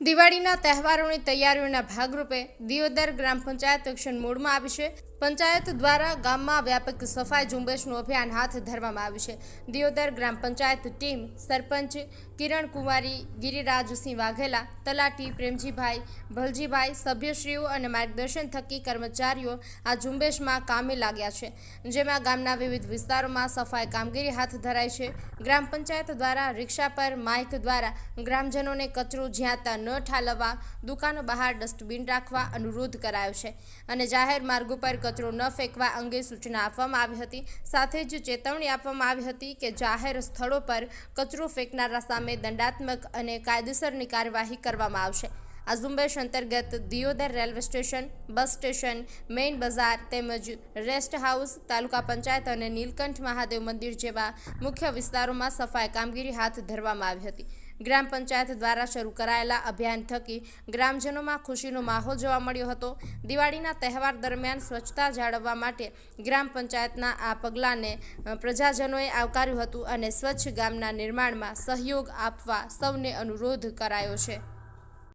દિવાળીના તહેવારોની તૈયારીઓના ભાગરૂપે દિયોદર ગ્રામ પંચાયત એક્શન મોડમાં આવી છે. પંચાયત દ્વારા ગામમાં વ્યાપક સફાઈ ઝુંબેશનું અભિયાન હાથ ધરવામાં આવ્યું છે. દિયોદર ગ્રામ પંચાયત ટીમ સરપંચ કિરણ કુમારી ગિરિરાજસિંહ વાઘેલા, તલાટી પ્રેમજીભાઈ, ભલજીભાઈ, સભ્યશ્રીઓ અને માર્ગદર્શન થકી કર્મચારીઓ આ ઝુંબેશમાં કામે લાગ્યા છે. જેમાં ગામના વિવિધ વિસ્તારોમાં સફાઈ કામગીરી હાથ ધરાઈ છે. ગ્રામ પંચાયત દ્વારા રિક્ષા પર માઇક દ્વારા ગ્રામજનોને કચરો જ્યાં ત્યાં ન ઠાલવવા, દુકાનો બહાર ડસ્ટબિન રાખવા અનુરોધ કરાયો છે. અને જાહેર માર્ગો પર કચરો ન ફેંકવા અંગે સૂચના આપવામાં આવી હતી. સાથે જ ચેતવણી આપવામાં આવી હતી કે જાહેર સ્થળો પર કચરો ફેંકનારા સામે દંડાત્મક અને કાયદેસરની કાર્યવાહી કરવામાં આવશે. આ ઝુંબેશ અંતર્ગત Deodar railway station, bus station, main બજાર તેમજ રેસ્ટ હાઉસ, તાલુકા પંચાયત અને નીલકંઠ મહાદેવ મંદિર જેવા મુખ્ય વિસ્તારોમાં સફાઈ કામગીરી હાથ ધરવામાં આવી હતી. ગ્રામ પંચાયત દ્વારા શરૂ કરાયેલા અભિયાન થકી ગ્રામજનોમાં ખુશીનો માહોલ જોવા મળ્યો હતો. દિવાળીના તહેવાર દરમિયાન સ્વચ્છતા જાળવવા માટે ગ્રામ પંચાયતના આ પગલાંને પ્રજાજનોએ આવકાર્યું હતું અને સ્વચ્છ ગામના નિર્માણમાં સહયોગ આપવા સૌને અનુરોધ કરાયો છે.